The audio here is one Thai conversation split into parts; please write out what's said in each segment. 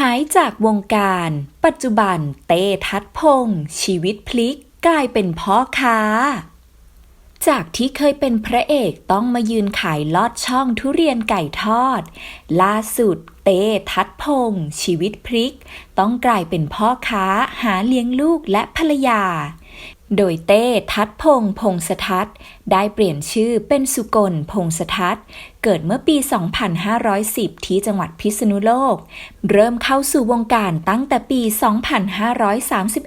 หายจากวงการ ปัจจุบันเต้ทัดพงศ์ชีวิตพลิกกลายเป็นพ่อค้า จากที่เคยเป็นพระเอกต้องมายืนขายลอดช่องทุเรียนไก่ทอด ล่าสุดเต้ทัดพงศ์ชีวิตพลิก ต้องกลายเป็นพ่อค้าหาเลี้ยงลูกและภรรยา โดยเต้ทัดพงศ์พงศทัศน์ได้เปลี่ยนชื่อเป็นสุกลพงศทัศน์เกิดเมื่อปี 2510 ที่จังหวัดพิษณุโลก เริ่มเข้าสู่วงการตั้งแต่ปี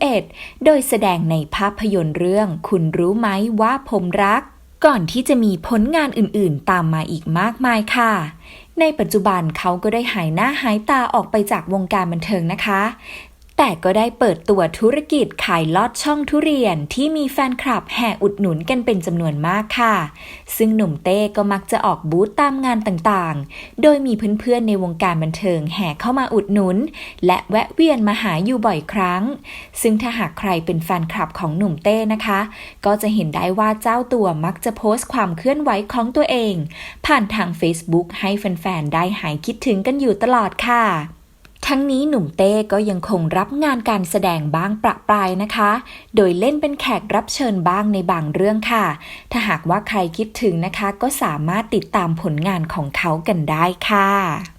2531 โดยแสดงในภาพยนตร์เรื่องคุณรู้ไหมว่าผมรัก ก่อนที่จะมีผลงานอื่นๆ ตามมาอีกมากมายค่ะในปัจจุบันเขาก็ได้หายหน้าหายตาออกไปจากวงการบันเทิงนะคะ แต่ก็ได้เปิดตัวธุรกิจขายลอดช่องทุเรียนที่มีแฟนคลับแห่อุดหนุนกันเป็นจำนวนมากค่ะ ซึ่งหนุ่มเต้ก็มักจะออกบูธตามงานต่างๆ โดยมีเพื่อนๆในวงการบันเทิงแห่เข้ามาอุดหนุน และแวะเวียนมาหาอยู่บ่อยครั้ง ซึ่งถ้าหากใครเป็นแฟนคลับของหนุ่มเต้นะคะ ก็จะเห็นได้ว่าเจ้าตัวมักจะโพสต์ความเคลื่อนไหวของตัวเอง ผ่านทาง Facebook ให้แฟนๆได้หายคิดถึงกันอยู่ตลอดค่ะ ทั้งนี้หนุ่มเต้ก็ยังคงรับงานการแสดงบ้างประปรายนะคะ โดยเล่นเป็นแขกรับเชิญบ้างในบางเรื่องค่ะ ถ้าหากว่าใครคิดถึงนะคะ ก็สามารถติดตามผลงานของเขากันได้ค่ะ